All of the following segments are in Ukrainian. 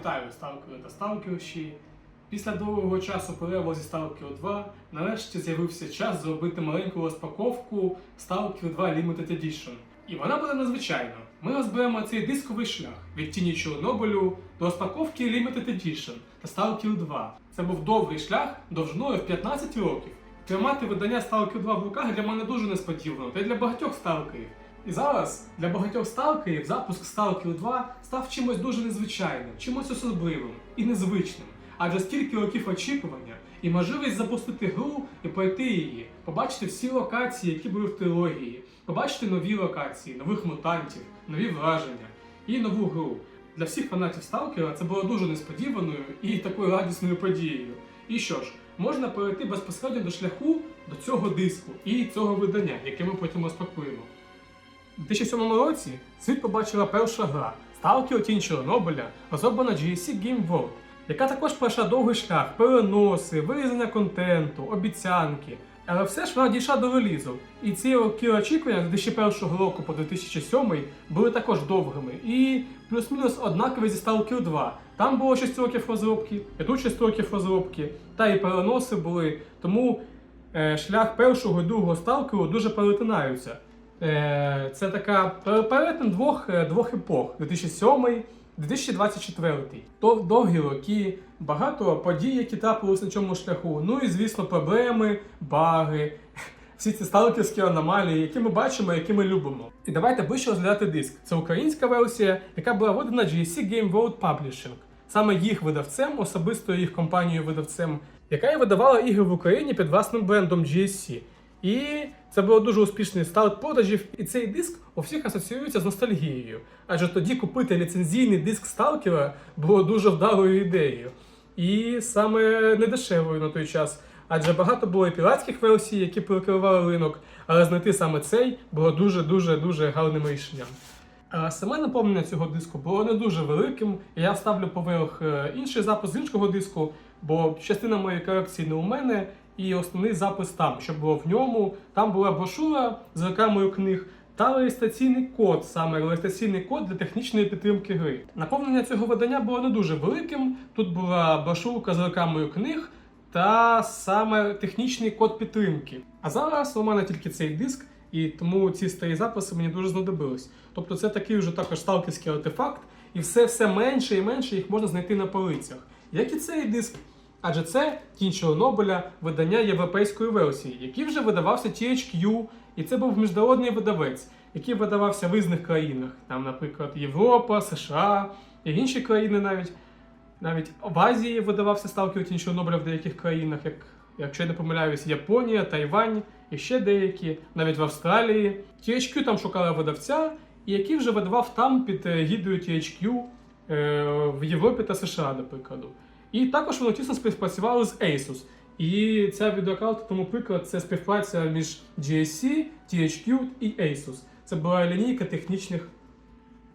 Вітаю, сталкери та сталкерші. Після довгого часу перерву зі Stalker 2 нарешті з'явився час зробити маленьку розпаковку Stalker 2 Limited Edition. І вона буде надзвичайна. Ми розберемо цей дисковий шлях від тіні Чорнобилю до розпаковки Limited Edition та Stalker 2. Це був довгий шлях довжиною в 15 років. Тримати видання Stalker 2 в руках для мене дуже несподівано, та й для багатьох сталкерів. І зараз для багатьох сталкерів запуск Stalker 2 став чимось дуже незвичайним, чимось особливим і незвичним. Адже стільки років очікування і можливість запустити гру і пройти її, побачити всі локації, які були в трилогії, побачити нові локації, нових мутантів, нові враження і нову гру. Для всіх фанатів Сталкера це було дуже несподіваною і такою радісною подією. І що ж, можна перейти безпосередньо до шляху до цього диску і цього видання, яке ми потім розпакуємо. У 2007 році світ побачила перша гра Stalker Тінь Чорнобиля, розроблена GSC Game World, яка також пройшла довгий шлях, переноси, вирізання контенту, обіцянки. Але все ж вона дійшла до релізу. І ці роки очікування з 2001 року по 2007 були також довгими. І плюс-мінус однакові зі Stalker 2. Там було 6 років розробки, і тут 6 років розробки, та і переноси були. Тому е, шлях першого і другого сталкеру дуже перетинаються. Е, це така пер- перетин двох, е, двох епох 2007 2024 Дов- довгі роки, багато подій, які трапились на цьому шляху. Ну і звісно, проблеми, баги, всі ці сталкерські аномалії, які ми бачимо, які ми любимо. І давайте ближче розглядати диск. Це українська версія, яка була видана GSC Game World Publishing. Саме їх видавцем, особисто їх компанією видавцем, яка і видавала ігри в Україні під власним брендом GSC. І це було дуже успішний старт продажів, і цей диск у всіх асоціюється з ностальгією. Адже тоді купити ліцензійний диск Сталкера було дуже вдалою ідеєю. І саме недешевою на той час. Адже багато було і піратських версій, які перекривали ринок, але знайти саме цей було дуже дуже гарним рішенням. Саме наповнення цього диску було не дуже великим. Я вставлю поверх е, інший запис з іншого диску, бо частина моєї колекції не у мене, і основний запис там, що було в ньому. Там була брошура з рекламою книг та реєстраційний код, саме реєстраційний код для технічної підтримки гри. Наповнення цього видання було не дуже великим. Тут була брошурка з рекламою книг та саме технічний код підтримки. А зараз у мене тільки цей диск, і тому ці старі записи мені дуже знадобились. Тобто це такий вже також сталкерський артефакт, і все все менше і менше їх можна знайти на полицях. Як і цей диск. Адже це Тінь Чорнобиля, видання європейської версії, який вже видавався THQ, і це був міжнародний видавець, який видавався в різних країнах, там, наприклад, Європа, США і інші країни навіть. Навіть в Азії видавався Сталкер Тінь Чорнобиля в деяких країнах, як, якщо я не помиляюсь, Японія, Тайвань і ще деякі, навіть в Австралії. THQ там шукали видавця, і який вже видавав там під е, гідою THQ е, в Європі та США, до прикладу. І також воно тісно співпрацювало з Asus. І ця відеокарта, тому приклад, це співпраця між GSC, THQ і Asus. Це була лінійка технічних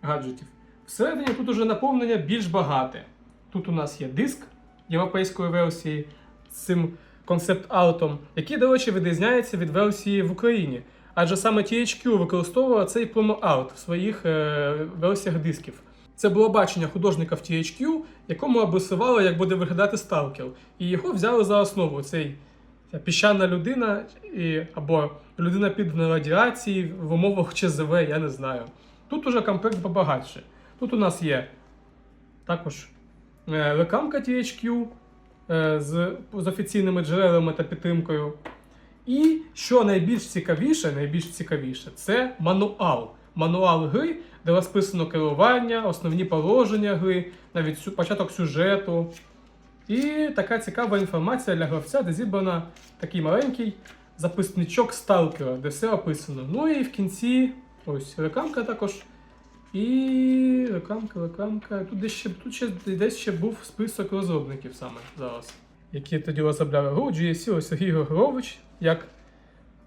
гаджетів. Всередині тут уже наповнення більш багате. Тут у нас є диск європейської версії з цим концепт-артом, який, до речі, відрізняється від версії в Україні. Адже саме THQ використовувала цей промо-арт в своїх е, версіях дисків. Це було бачення художника в THQ, якому обрисували, як буде виглядати сталкер. І його взяли за основу цей ця піщана людина і, або людина піддана радіації в умовах ЧЗВ, я не знаю. Тут уже комплект побагатше. Тут у нас є також е, рекламка THQ е, з, з офіційними джерелами та підтримкою. І що найбільш цікавіше, найбільш цікавіше, це мануал. Мануал гри, де розписано керування, основні положення гри, навіть початок сюжету. І така цікава інформація для гравця, де зібрана такий маленький записничок сталкера, де все описано. Ну і в кінці ось рекламка також. І рекламка, рекламка. Тут десь ще, тут ще десь ще був список розробників саме зараз, які тоді розробляли гру. GSC, Сергій Григорович, як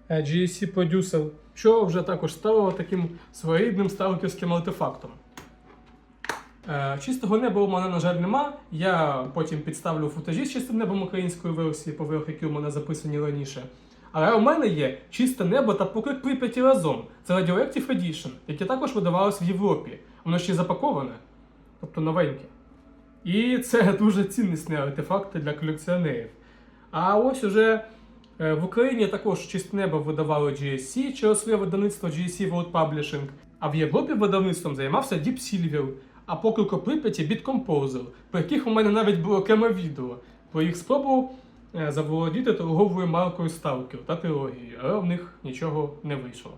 GSC продюсер, що вже також стало таким своєрідним сталкерським артефактом. Е, Чистого неба у мене, на жаль, нема. Я потім підставлю футажі з чистим небом української версії, поверх які у мене записані раніше. Але у мене є чисте небо та поклик Прип'яті разом. Це Radioactive Edition, яке також видавалось в Європі. Воно ще запаковане, тобто новеньке. І це дуже ціннісний артефакт для колекціонерів. А ось уже е, в Україні також чисте небо видавало GSC через своє видавництво GSC World Publishing, а в Європі видавництвом займався Deep Silver, а поклику Прип'яті Beat Composer, про яких у мене навіть було окреме відео про їх спробу е, заволодіти торговою маркою Stalker та трилогією, але в них нічого не вийшло.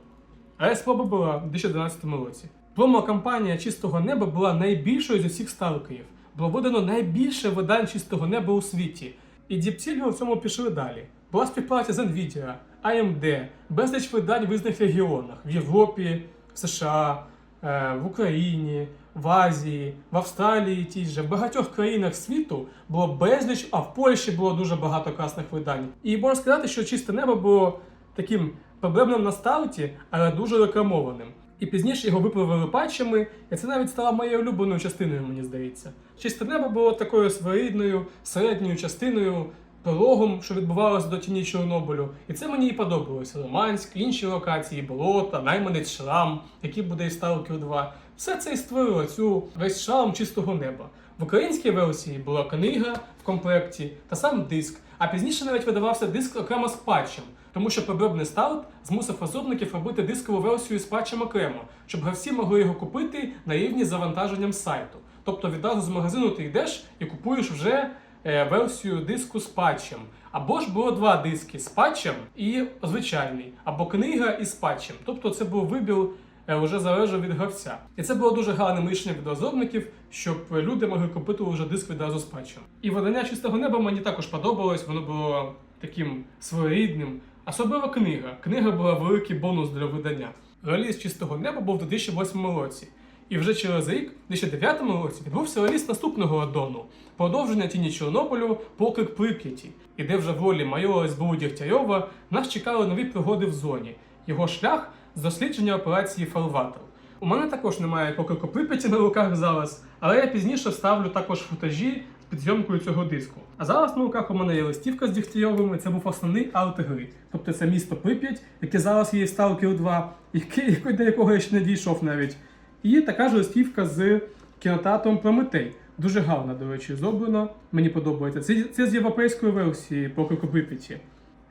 Але спроба була в 2012 році. Промо-кампанія чистого неба була найбільшою з усіх сталкерів. Було видано найбільше видань чистого неба у світі. І Silver в цьому пішли далі. Була співпраця з Nvidia, AMD, безліч видань в різних регіонах в Європі, в США, е, в Україні, в Азії, в Австралії тій же, в багатьох країнах світу було безліч, а в Польщі було дуже багато класних видань. І можна сказати, що чисте небо було таким проблемним на старті, але дуже рекламованим. І пізніше його виправили патчами, і це навіть стало моєю улюбленою частиною, мені здається. Чисте небо було такою своєрідною середньою частиною, прологом, що відбувалося до тіні Чорнобилю. І це мені і подобалося. Лиманськ, інші локації, болота, найманець шрам, який буде і Stalker 2. Все це і створило цю весь шрам чистого неба. В українській версії була книга в комплекті та сам диск, а пізніше навіть видавався диск окремо з патчем, тому що подробний старт змусив розробників робити дискову версію з патчем окремо, щоб гравці могли його купити на рівні з завантаженням сайту. Тобто відразу з магазину ти йдеш і купуєш вже версію диску з патчем. Або ж було два диски з патчем і звичайний, або книга із патчем. Тобто це був вибір е, вже залежав від гравця. І це було дуже гарним рішенням від розробників, щоб люди могли купити вже диск відразу з патчем. І видання чистого неба мені також подобалось, воно було таким своєрідним. Особливо книга. Книга була великий бонус для видання. Реліз чистого неба був у 2008 році. І вже через рік, у 2009 році, відбувся реліз наступного аддону – продовження тіні Чорнобилю Поклик Прип'яті, і де вже в ролі майора СБУ Дігтярьова нас чекали нові пригоди в зоні. Його шлях з дослідження операції Фарватер. У мене також немає поклику Прип'яті на руках зараз, але я пізніше вставлю також футажі з підйомкою цього диску. А зараз на руках у мене є листівка з Дігтярьовим, і це був основний арт гри. Тобто це місто Прип'ять, яке зараз є в Stalker 2, який, до якого я ще не дійшов навіть. І така ж листівка з кінотеатром Прометей. Дуже гарно, до речі, зроблено. Мені подобається. Це, це з європейської версії поклику Прип'яті.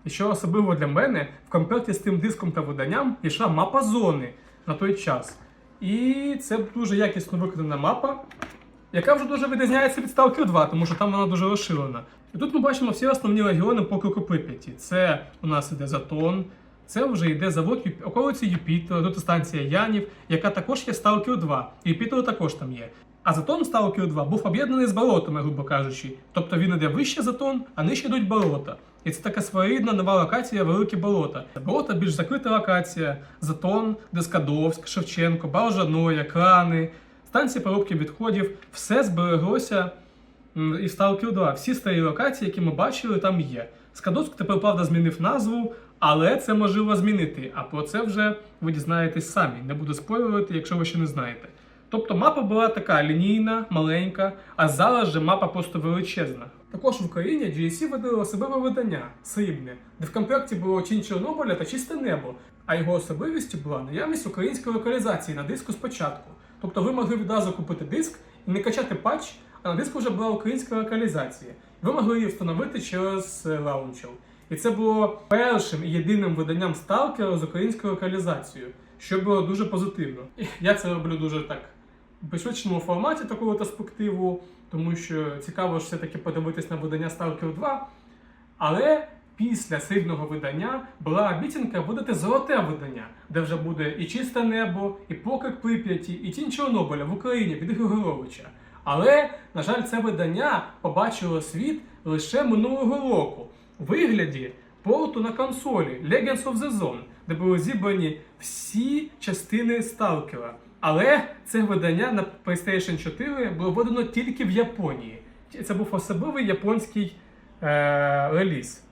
І що особливо для мене, в комплекті з тим диском та виданням йшла мапа зони на той час. І це дуже якісно виконана мапа, яка вже дуже відрізняється від Stalker 2, тому що там вона дуже розширена. І тут ми бачимо всі основні регіони поклику Прип'яті. Це у нас іде Затон, це вже йде завод околиці Юпітера, тут станція Янів, яка також є Stalker 2. І Юпітер також там є. А Затон Stalker 2 був об'єднаний з болотами, грубо кажучи. Тобто він іде вище Затон, а нижче йдуть болота. І це така своєрідна нова локація Великі Болота. Болота більш закрита локація, Затон, Дескадовськ, Шевченко, Балжаноя, Крани, станції переробки відходів. Все збереглося і в Stalker 2. Всі старі локації, які ми бачили, там є. Скадовськ тепер, правда, змінив назву, але це можливо змінити. А про це вже ви дізнаєтесь самі. Не буду спойлювати, якщо ви ще не знаєте. Тобто мапа була така лінійна, маленька, а зараз же мапа просто величезна. Також в Україні GSC видали особливе видання срібне, де в комплекті було Тінь Чорнобиля та чисте небо, а його особливістю була наявність української локалізації на диску спочатку. Тобто ви могли відразу купити диск і не качати патч, а на диску вже була українська локалізація. Ви могли її встановити через е, лаунчер. І це було першим і єдиним виданням сталкера з українською локалізацією, що було дуже позитивно. Я це роблю дуже так в пришвидшеному форматі таку перспективу, тому що цікаво ж все-таки подивитись на видання Stalker 2. Але після срібного видання була обіцянка видати золоте видання, де вже буде і чисте небо, і поклик Прип'яті, і тінь Чорнобиля в Україні від Григоровича. Але, на жаль, це видання побачило світ лише минулого року вигляді порту на консолі Legends of the Zone, де були зібрані всі частини Сталкера. Але це видання на PlayStation 4 було видано тільки в Японії. Це був особливий японський е- реліз.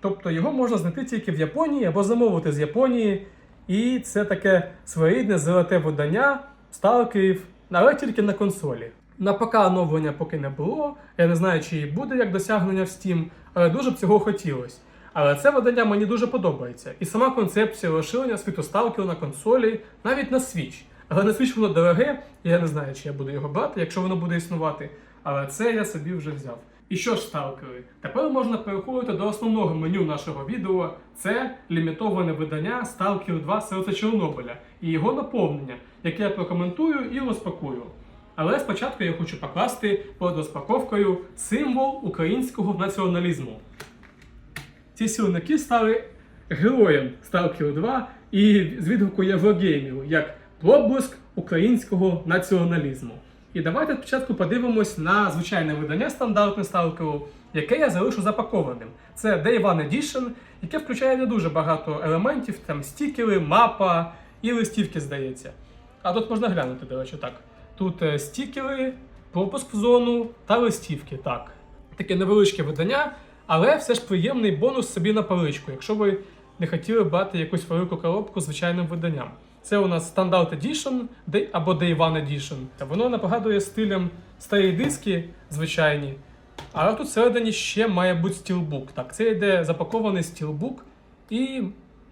Тобто його можна знайти тільки в Японії або замовити з Японії. І це таке своєрідне золоте видання сталкерів, але тільки на консолі. На ПК оновлення поки не було. Я не знаю, чи буде як досягнення в Steam, але дуже б цього хотілося. Але це видання мені дуже подобається. І сама концепція розширення світу сталкеру на консолі, навіть на Switch. Але на Switch воно дороге, і я не знаю, чи я буду його брати, якщо воно буде існувати. але це я собі вже взяв. І що ж, сталкери, тепер можна переходити до основного меню нашого відео. Це лімітоване видання Stalker 2 Серце Чорнобиля і його наповнення, яке я прокоментую і розпакую. Але спочатку я хочу покласти перед розпаковкою символ українського націоналізму. Ці силники стали героєм Stalker 2 і з відгуку Єврогеймів як проблиск українського націоналізму. І давайте спочатку подивимось на звичайне видання стандартне Stalker, яке я залишу запакованим. Це Day One Edition, яке включає не дуже багато елементів, там стікери, мапа і листівки, здається. А тут можна глянути, до речі, так. Тут е, стікери, пропуск в зону та листівки. Так. Таке невеличке видання, але все ж приємний бонус собі на паличку, якщо ви не хотіли брати якусь велику коробку звичайним виданням. Це у нас Standard Edition або Day One Edition. Воно нагадує стилем старі диски звичайні. Але тут всередині ще має бути стілбук. Так, це йде запакований стілбук і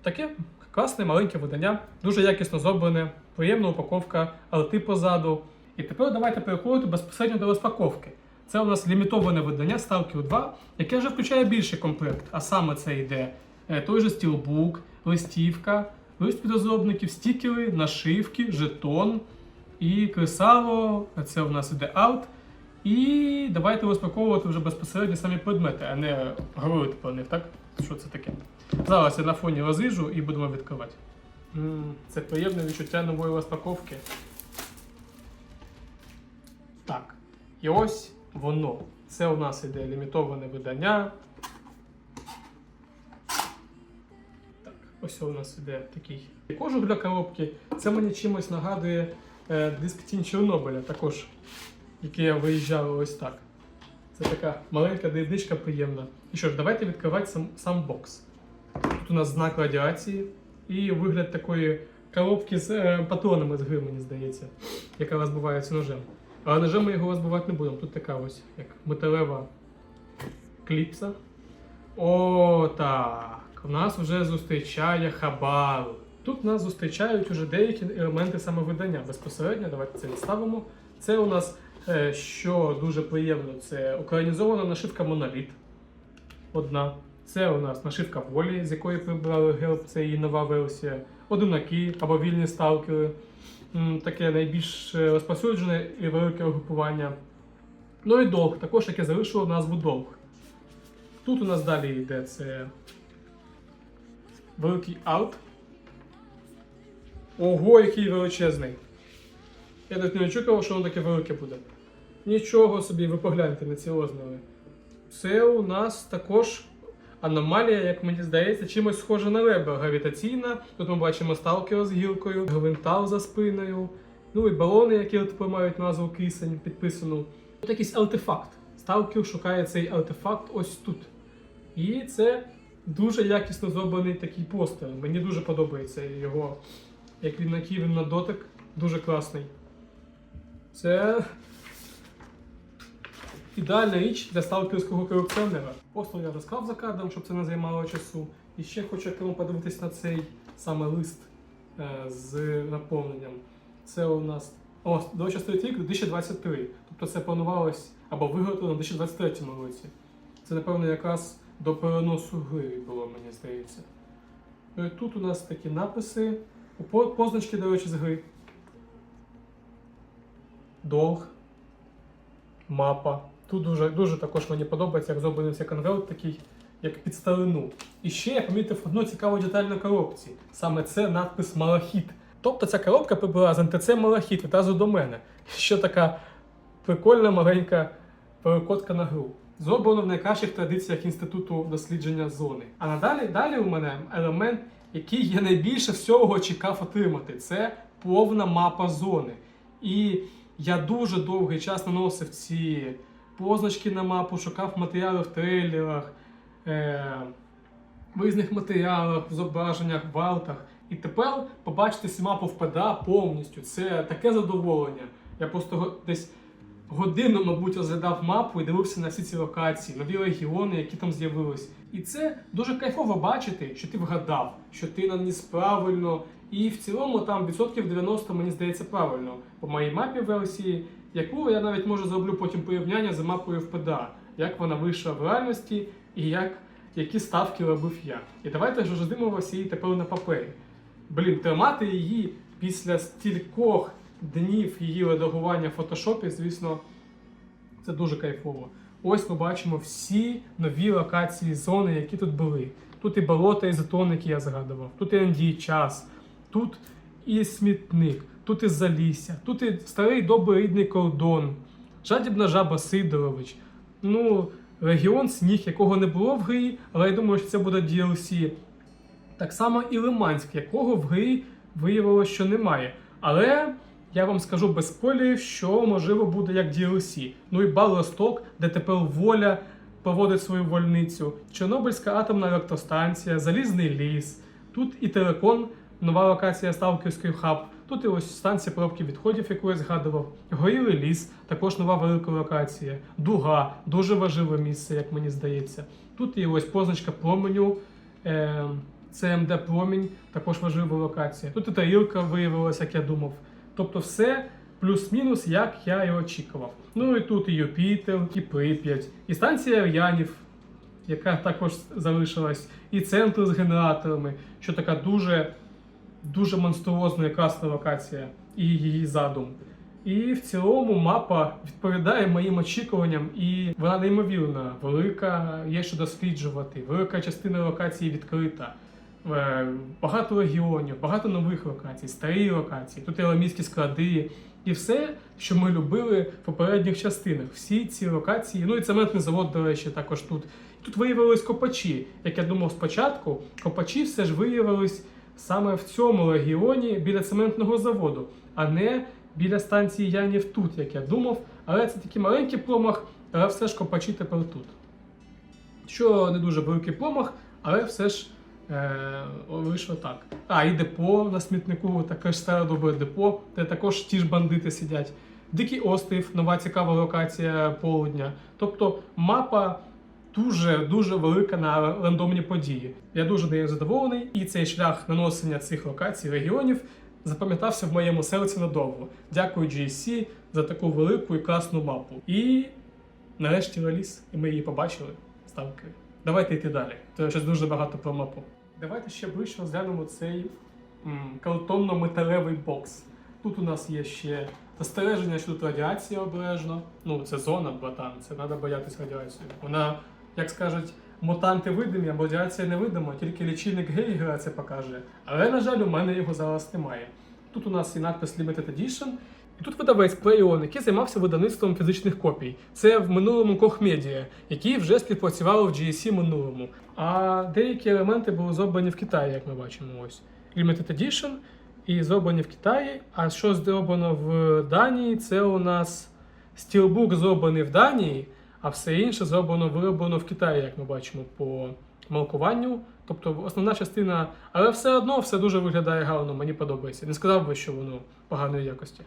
таке класне маленьке видання, дуже якісно зроблене, приємна упаковка, арти позаду. І тепер давайте переходити безпосередньо до розпаковки. Це у нас лімітоване видання Stalker 2, яке вже включає більший комплект, а саме це йде е, той же стілбук, листівка, лист від розробників, стікери, нашивки, жетон і кресало. Це у нас іде арт. І давайте розпаковувати вже безпосередньо самі предмети, а не говорити про них, так? Що це таке? Зараз я на фоні розріжу і будемо відкривати. Це приємне відчуття нової розпаковки. Так. І ось воно. Це у нас іде лімітоване видання. Так, ось у нас іде такий кожух для коробки. Це мені чимось нагадує е, диск Тінь Чорнобиля, також, який я виїжджав ось так. Це така маленька дрібничка приємна. І що ж, давайте відкривати сам, сам бокс. Тут у нас знак радіації і вигляд такої коробки з е, патронами з гри, мені здається, яка розбивається ножем. Але ножем ми його розбивати не будемо. Тут така ось як металева кліпса. О, так. У нас вже зустрічає хабар. Тут нас зустрічають уже деякі елементи самовидання. Безпосередньо, давайте це відставимо. Це у нас, е, що дуже приємно, це українізована нашивка Моноліт. Одна. Це у нас нашивка волі, з якої прибрали герб, це її нова версія. Одинаки або вільні сталкери. М, Таке найбільш е, розповсюджене і велике угрупування. Ну і долг, також яке залишило назву долг. Тут у нас далі йде це великий арт. Ого, який величезний. Я навіть не очікував, що воно таке велике буде. Нічого собі, ви погляньте на ці розміри. Це у нас також аномалія, як мені здається, чимось схоже на ребра гравітаційна. Тут ми бачимо сталкера з гілкою, гвинтал за спиною. Ну і балони, які тепер мають назву кисень підписану. Тут якийсь артефакт. Сталкер шукає цей артефакт ось тут. І це дуже якісно зроблений такий постер. Мені дуже подобається його, як він який він на дотик, дуже класний. Це ідеальна річ для сталкерського колекціонера. Просто я розклав за кадром, щоб це не займало часу. І ще хочу окремо подивитись на цей саме лист е, з наповненням. Це у нас. О, до стоїть рік 2023. Тобто це планувалось або виготовлено в 2023 році. Це, напевно, якраз до переносу гри було, мені здається. І Тут у нас такі написи. Позначки, до речі, з гри. Долг. Мапа. Тут дуже, дуже також мені подобається, як зроблений цей конверт такий, як під старину. І ще я помітив одну цікаву деталь на коробці. Саме це надпис Малахіт. Тобто ця коробка прибула з НТЦ Малахіт відразу до мене. Що така прикольна маленька перекотка на гру. Зроблено в найкращих традиціях Інституту дослідження зони. А надалі далі у мене елемент, який я найбільше всього чекав отримати. Це повна мапа зони. І я дуже довгий час наносив ці позначки на мапу, шукав матеріали в трейлерах, е- в різних матеріалах, в зображеннях, в артах. І тепер побачити цю мапу в ПДА повністю. Це таке задоволення. Я просто десь годину, мабуть, розглядав мапу і дивився на всі ці локації, нові регіони, які там з'явились. І це дуже кайфово бачити, що ти вгадав, що ти наніс правильно І в цілому там відсотків 90, мені здається, правильно по моїй мапі версії, яку я навіть може зроблю потім порівняння з мапою в ПДА, як вона вийшла в реальності і як, які ставки робив я. І давайте ж роздивимося її тепер на папері. Блін, тримати її після стількох днів її редагування в фотошопі, звісно, це дуже кайфово. Ось ми бачимо всі нові локації зони, які тут були. Тут і болото, і затон, які я згадував, тут і Андій час, тут і смітник, тут і залісся, тут і старий добрий рідний кордон, жадібна жаба Сидорович. Ну, регіон сніг, якого не було в грі, але я думаю, що це буде DLC. Так само і Лиманськ, якого в грі виявилося, що немає. Але я вам скажу без спойлерів, що можливо буде як DLC. Ну і Балосток, де тепер воля проводить свою вольницю, Чорнобильська атомна електростанція, Залізний ліс, тут і Телекон, нова локація Сталкерський хаб. Тут і ось станція пробки відходів, яку я згадував. Горілий ліс, також нова велика локація. Дуга, дуже важливе місце, як мені здається. Тут і ось позначка променю. Е- ЦМД Промінь, також важлива локація. Тут і тарілка виявилася, як я думав. Тобто все плюс-мінус, як я і очікував. Ну і тут і Юпітер, і Прип'ять, і станція Янів, яка також залишилась, і центр з генераторами, що така дуже, дуже монструозна красна локація, і її задум. І в цілому мапа відповідає моїм очікуванням, і вона неймовірна, велика, є що досліджувати, велика частина локації відкрита. Е, Багато регіонів, багато нових локацій, старі локації, тут і склади, і все, що ми любили в попередніх частинах. Всі ці локації, ну і цементний завод, до речі, також тут. Тут виявились копачі. Як я думав спочатку, копачі все ж виявились саме в цьому регіоні біля цементного заводу, а не біля станції Янів тут, як я думав. Але це такий маленький промах, але все ж копачі тепер тут. Що не дуже великий промах, але все ж е, вийшло так. А, і депо на смітнику, таке ж старе добре депо, де також ті ж бандити сидять. Дикий острів, нова цікава локація полудня. Тобто мапа дуже дуже велика на рандомні події. Я дуже нею задоволений, і цей шлях наносення цих локацій регіонів запам'ятався в моєму серці надовго. Дякую GSC за таку велику і класну мапу. І нарешті реліз, і ми її побачили. Ставки. Давайте йти далі. То щось дуже багато про мапу. Давайте ще ближче розглянемо цей картонно-металевий бокс. Тут у нас є ще застереження, що тут радіація обережно. Ну, це зона, братан, це треба боятися радіації. Вона, як скажуть, мутанти видимі, а радіація невидима, тільки лічильник Гейгера це покаже. Але, на жаль, у мене його зараз немає. Тут у нас і надпис Limited Edition. І тут видавець Playon, який займався видавництвом фізичних копій. Це в минулому Media, які вже співпрацювали в GSC минулому. А деякі елементи були зроблені в Китаї, як ми бачимо ось. Limited Edition і зроблені в Китаї. А що зроблено в Данії, це у нас стілбук зроблений в Данії, а все інше зроблено вироблено в Китаї, як ми бачимо по маркуванню. Тобто основна частина, але все одно все дуже виглядає гарно, мені подобається. Не сказав би, що воно поганої якості.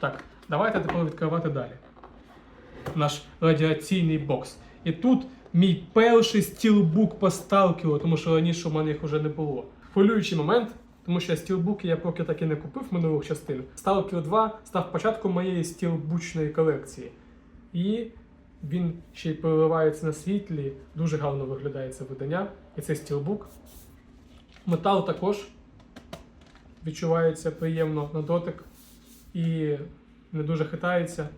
Так, давайте тепер відкривати далі. Наш радіаційний бокс. І тут мій перший стілбук по сталкеру, тому що раніше у мене їх вже не було. Хвилюючий момент, тому що стілбуки я поки так і не купив минулих частин. Stalker 2 став початком моєї стілбучної колекції. І він ще й переливається на світлі, дуже гарно виглядає це видання. І цей стілбук. Метал також відчувається приємно на дотик і не дуже хитається.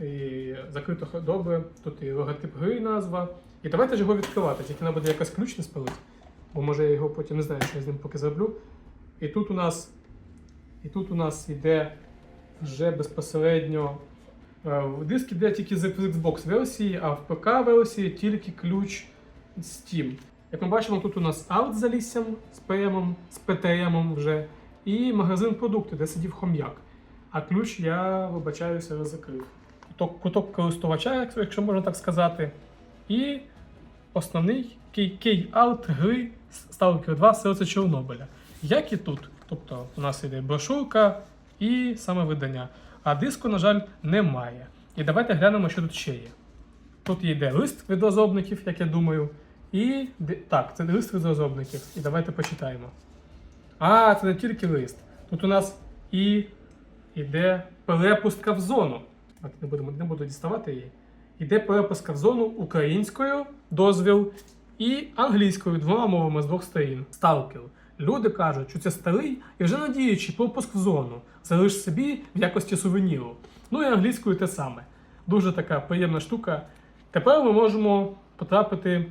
І закрито добре. Тут і логотип гри назва. І давайте ж його відкривати, тільки треба буде якось ключ не спалити. Бо може я його потім не знаю, що я з ним поки зроблю. І тут у нас, і тут у нас йде вже безпосередньо. Е, диск іде тільки з Xbox версії, а в ПК версії тільки ключ Steam. Як ми бачимо, тут у нас аут з Аліссям, з ПМом, з ПТМом вже, і магазин продукти, де сидів хом'як. А ключ я вибачаюся закрив. Куток, куток користувача, якщо можна так сказати. І основний кей-аут гри Stalker 2 Серце Чорнобиля. Як і тут. Тобто у нас йде брошурка і саме видання. А диску, на жаль, немає. І давайте глянемо, що тут ще є. Тут йде лист від розробників, як я думаю. І так, це лист від розробників. І давайте почитаємо. А, це не тільки лист. Тут у нас і йде перепустка в зону. От не, будемо, не буду діставати її. Йде перепустка в зону українською, дозвіл, і англійською двома мовами з двох сторін. Сталкер. Люди кажуть, що це старий і вже надіючий пропуск в зону. Залиш собі в якості сувеніру. Ну і англійською те саме. Дуже така приємна штука. Тепер ми можемо потрапити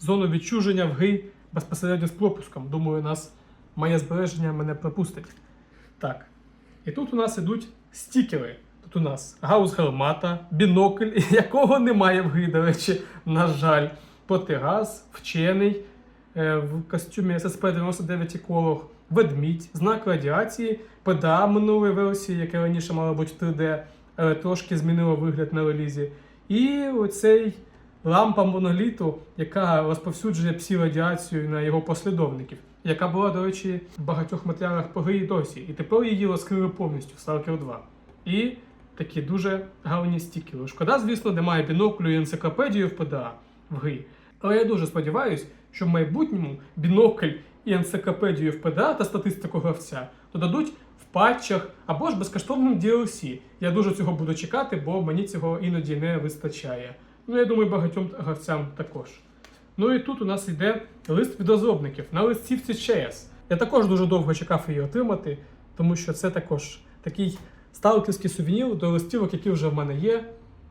в зону відчуження в грі безпосередньо з пропуском. Думаю, нас моє збереження мене пропустить. Так. І тут у нас ідуть стікери. Тут у нас гаус гармата, бінокль, якого немає в грі, до речі, на жаль. Протигаз, вчений в костюмі ССП-99 еколог, ведмідь, знак радіації, ПДА минулої версії, яке раніше мало бути 3D, але трошки змінило вигляд на релізі. І оцей лампа моноліту, яка розповсюджує псі-радіацію на його послідовників, яка була, до речі, в багатьох матеріалах по грі досі. І тепер її розкрили повністю в Stalker 2. І такі дуже гарні стікери. Шкода, звісно, немає біноклю і енциклопедії в ПДА в грі. Але я дуже сподіваюся, що в майбутньому бінокль і енциклопедію в ПДА та статистику гравця додадуть в патчах або ж безкоштовним DLC. Я дуже цього буду чекати, бо мені цього іноді не вистачає. Ну, я думаю, багатьом гравцям також. Ну і тут у нас йде лист від розробників на листівці ЧС. Я також дуже довго чекав її отримати, тому що це також такий сталкерський сувенір до листівок, які вже в мене є.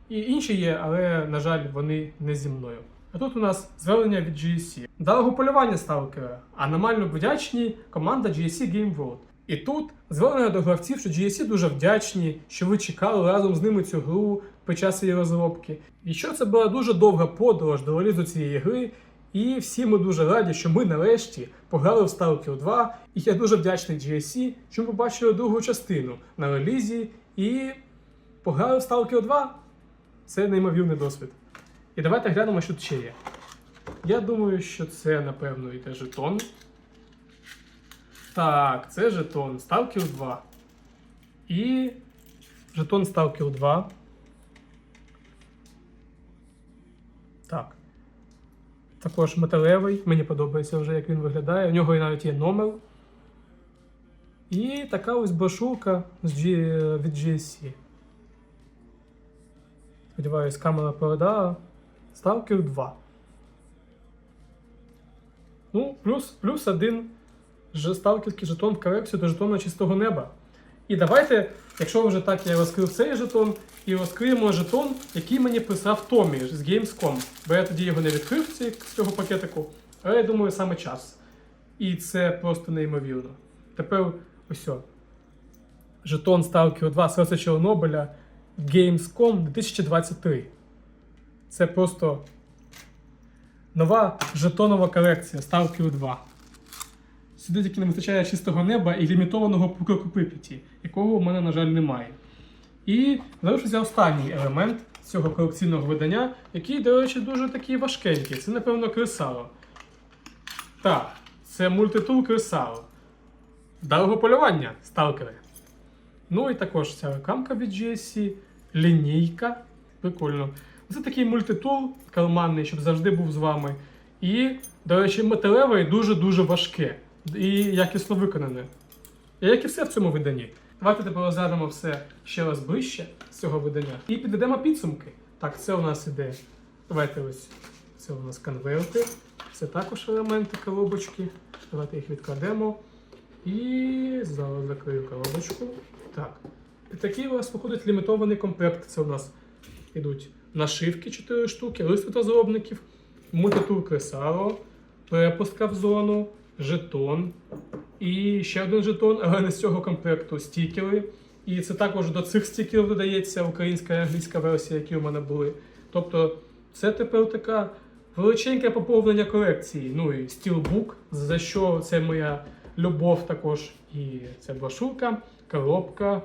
І інші є, але, на жаль, вони не зі мною. А тут у нас звернення від GSC. Дорого полювання сталкера. Аномально вдячні команда GSC Game World. І тут звернення до гравців, що GSC дуже вдячні, що ви чекали разом з ними цю гру під час її розробки. І що це була дуже довга подорож до релізу цієї гри. І всі ми дуже раді, що ми нарешті пограли в Stalker 2. І я дуже вдячний GSC, що ми побачили другу частину на релізі і пограли в Stalker 2. Це неймовірний досвід. І давайте глянемо, що тут ще є. Я думаю, що це, напевно, йде жетон. Так, це жетон Stalker 2. І жетон Stalker 2. Так. Також металевий. Мені подобається вже, як він виглядає. У нього і навіть є номер. І така ось брошурка від GSC. Сподіваюсь, камера передала. Stalker 2. Ну, плюс, плюс один сталкерський жетон в колекцію до жетона чистого неба. І давайте, якщо вже так я розкрив цей жетон, і розкриємо жетон, який мені писав Томі з Gamescom. Бо я тоді його не відкрив цей- з цього пакетику. Але я думаю, саме час. І це просто неймовірно. Тепер ось. о. Жетон Stalker 2 Серце Чорнобиля Gamescom 2023. Це просто нова жетонова колекція Stalker 2. Сюди тільки не вистачає чистого неба і лімітованого покроку Прип'яті, якого у мене, на жаль, немає. І залишився останній елемент цього колекційного видання, який, до речі, дуже такий важкенький. Це, напевно, кресало. Так, це мультитул кресало. Дорого полювання, сталкери. Ну і також ця рекламка від GSC, лінійка. Прикольно. Це такий мультитул карманний, щоб завжди був з вами. І, до речі, металеве і дуже-дуже важке. І якісно виконане. Як і все в цьому виданні. Давайте тепер розглянемо все ще раз ближче з цього видання. І підведемо підсумки. Так, це у нас іде. Давайте ось. Це у нас конверти. Це також елементи коробочки. Давайте їх відкладемо. І зараз закрию коробочку. Так. І такий у нас виходить лімітований комплект. Це у нас ідуть нашивки 4 штуки, лист від розробників, мультитур кресало, перепустка в зону, жетон. І ще один жетон, але не з цього комплекту стікери. І це також до цих стікерів додається українська і англійська версія, які у мене були. Тобто, це тепер така величеньке поповнення колекції. Ну і стілбук, за що це моя любов також. І це брошурка, коробка,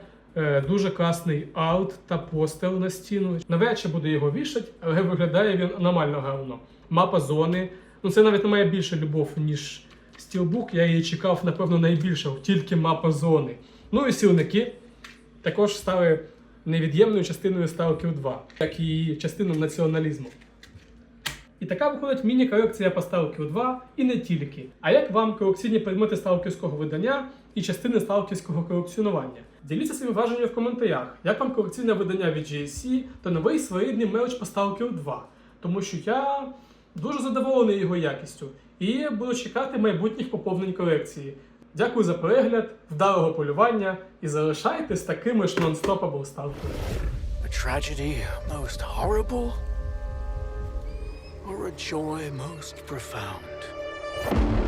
дуже класний арт та постер на стіну. Навряд чи буду його вішати, але виглядає він аномально гарно. Мапа зони. Ну це навіть не моя більша любов, ніж стілбук. Я її чекав, напевно, найбільше, тільки мапа зони. Ну і сілники також стали невід'ємною частиною Stalker 2, як і частиною націоналізму. І така виходить міні-колекція по Stalker 2 і не тільки. А як вам колекційні предмети сталкерського видання і частини сталкерського колекціонування? Діліться своїми враженнями в коментарях, як вам колекційне видання від GSC та новий своєрідний мерч по Stalker 2. Тому що я дуже задоволений його якістю і буду чекати майбутніх поповнень колекції. Дякую за перегляд, вдалого полювання і залишайтесь такими ж нон-стопабл сталкерами. Tragedy most horrible, or a joy most profound?